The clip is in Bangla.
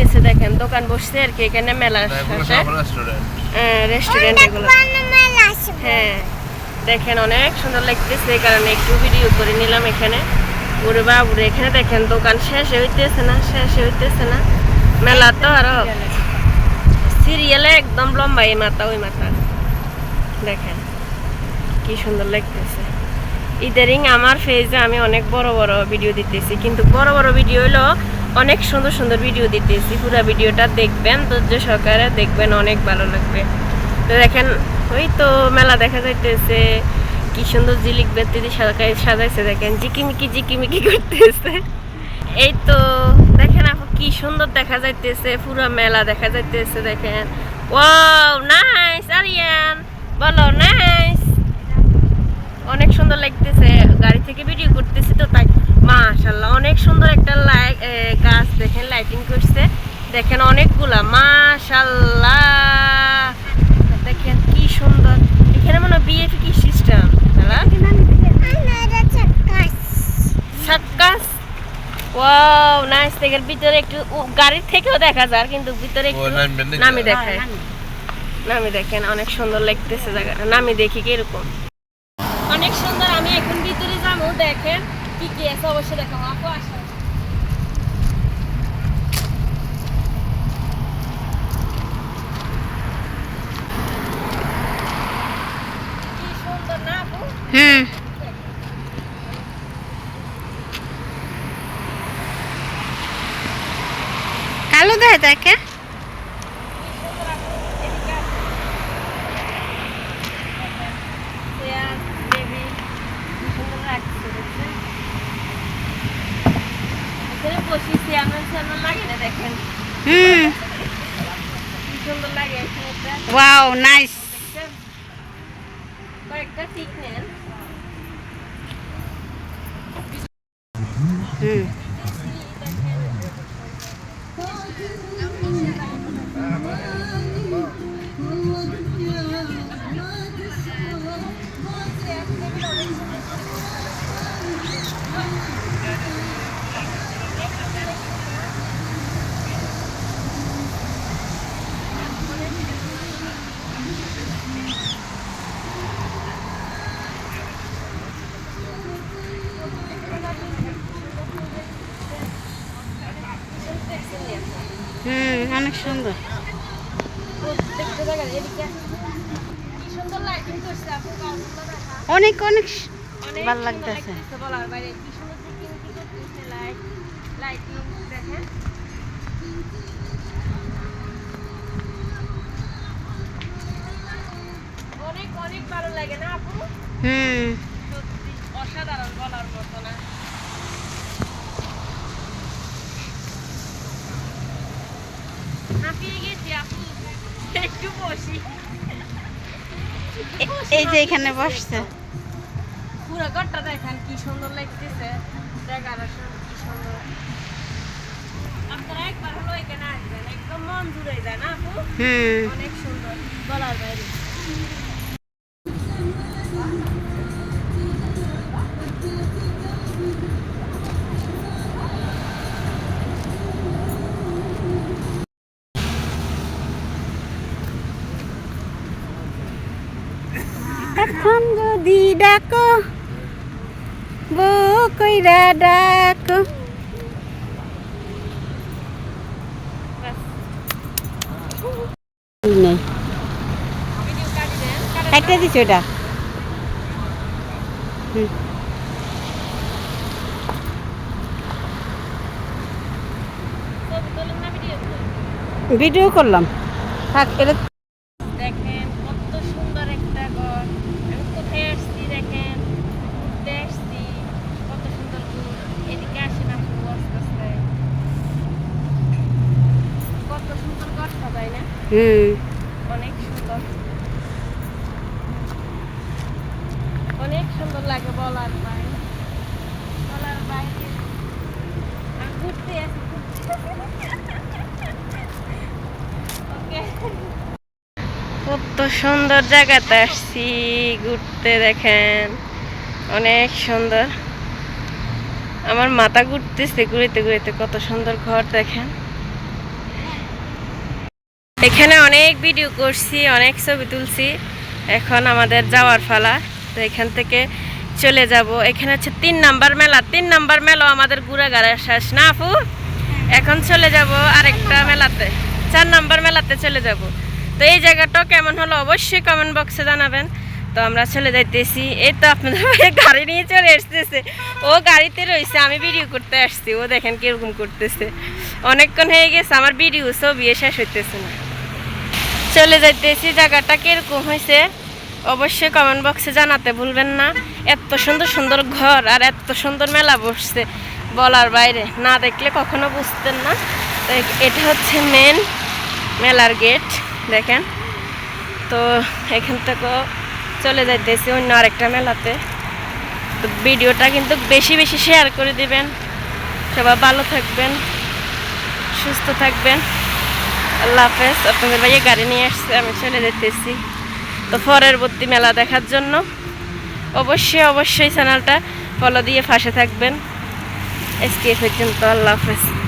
হইতেছে দেখেন দোকান বসছে আর কি এখানে সাথে রেস্টুরেন্ট রেস্টুরেন্ট এগুলো। হ্যাঁ দেখেন অনেক সুন্দর লাগতেছে এই কারণে একটু ভিডিও করে নিলাম এখানে। ওরে বাবুরে এখানে দেখেন দোকান শেষ হইতেছে না শেষ হইতেছে না। মেলা তো আরও সিরিয়ালে একদম লম্বা এই মাথা ওই মাথা। দেখেন কি সুন্দর লাগতেছে। ইদারিং আমার ফেজে আমি অনেক বড় বড় ভিডিও দিতেছি কিন্তু বড় বড় ভিডিও হলো অনেক সুন্দর সুন্দর ভিডিও দিতেছি। পুরো ভিডিওটা দেখবেন, ধৈর্য সহকারে দেখবেন, অনেক ভালো লাগবে। তো দেখেন, ওই তো মেলা দেখা যাইতেছে, কি সুন্দর জিলিক বেতি দিয়ে সাজাই সাজাইছে দেখেন জিকিমিকি জিকিমিকি করতেছে। এই তো, দেখেন আপু, কি সুন্দর দেখা যাইতেছে, পুরো মেলা দেখা যাইতেছে দেখেন। ওয়াও নাইস আরিয়ান বলো নাইস অনেক সুন্দর লাগতেছে, গাড়ি থেকে ভিডিও করতেছি তো তাই মাশাল্লাহ অনেক সুন্দর একটা লাইটিং করছে। দেখেন অনেকগুলা মাশাল্লাহ দেখেন কি সুন্দর। এখানে মনে হয় বিয়ে কি সিস্টেম সাক্কাস ওয়াও নাইস দেখেন ভিতরে একটু গাড়ির থেকেও দেখা যায় কিন্তু ভিতরে একটু নামবেন নাকি? নামি দেখায় নামি দেখেন অনেক সুন্দর লাগতেছে জায়গাটা নামি দেখি কীরকম অনেক সুন্দর আমি এখন ভিতরে যাব দেখেন। কি কি আছে অবশ্যই দেখাবো। আপু আসো কি সুন্দর না আপু হুম কালো দেয় তাকে? চেয়ার টেবিল কি সুন্দর রাখছে দেখছেন এখানে সুন্দর। জিকিং কি করতেছে লাইট লাইটিং দেখেন। অনেক অনেক ভালো লাগে না আপু? হুম। সত্যি অসাধারণ বলার মতো না হাঁপিয়ে গেছি আপু একটু বসি এ- এই যে এখানে বসছে। পুরো ঘরটা দেখেন কি সুন্দর লাগতেছে। ডেকোরেশন কি সুন্দর। আপনারা একবার হলো এখানে আসবেন। একদম মন জুড়ে যায় না আপু? অনেক সুন্দর। বলার বাইরে। এখন যদি ডাকো বউ কইরা ডাকো। ভিডিও করলাম। থাক এটা দেখেন কত সুন্দর একটা ঘর আমি কোথায় আসছি দেখেন ঘুরতে আসছি কত সুন্দর ঘুর এদিকে আসেন আপু আস্তে আস্তে কত সুন্দর ঘরটা তাই না হুম। অনেক সুন্দর। অনেক সুন্দর লাগে বলার বাইরে। বলার বাইরে। ঘুরতে আসি কত সুন্দর জায়গাতে আসছি ঘুরতে দেখেন। অনেক সুন্দর। আমার মাথা ঘুরতেছে ঘুরিতে ঘুরিতে কত সুন্দর ঘর দেখেন। এখানে অনেক ভিডিও করছি, অনেক ছবি তুলছি। এখন আমাদের যাওয়ার ফালা তো এখান থেকে চলে যাব। এখানে হচ্ছে তিন নাম্বার মেলা। তিন নাম্বার মেলা আমাদের ঘুরাঘাড়া শেষ। না, আপু? এখন চলে যাব আরেকটা মেলাতে। চার নাম্বার মেলাতে চলে যাব। তো এই জায়গাটাও কেমন হলো অবশ্যই কমেন্ট বক্সে জানাবেন। তো আমরা চলে যাইতেছি। এই তো আপনাদের গাড়ি নিয়ে চলে এসতেছে ও গাড়িতে রয়েছে, আমি ভিডিও করতে আসছি। ও দেখেন কীরকম করতেছে। অনেকক্ষণ হয়ে গেছে, আমার ভিডিও ছবি শেষ হইতেছে না। চলে যাইতেছি, জায়গাটা কীরকম হয়েছে? অবশ্যই কমেন্ট বক্সে জানাতে ভুলবেন না। এত সুন্দর সুন্দর ঘর আর এত সুন্দর মেলা বসছে বলার বাইরে। না দেখলে কখনো বুঝতেন না। তো এটা হচ্ছে মেন মেলার গেট দেখেন। তো এখান থেকে চলে যাইতেছি অন্য আরেকটা মেলাতে। তো ভিডিওটা কিন্তু বেশি বেশি শেয়ার করে দিবেন। সবাই ভালো থাকবেন, সুস্থ থাকবেন। আল্লাহ হাফেজ। আপনাদের ভাইয়া গাড়ি নিয়ে আসছে, আমি চলে যেতেছি। তো পরবর্তী মেলা দেখার জন্য। অবশ্যই অবশ্যই চ্যানেলটা ফলো দিয়ে ফাঁসে থাকবেন। এসকে পর্যন্ত, আল্লাহ হাফেজ।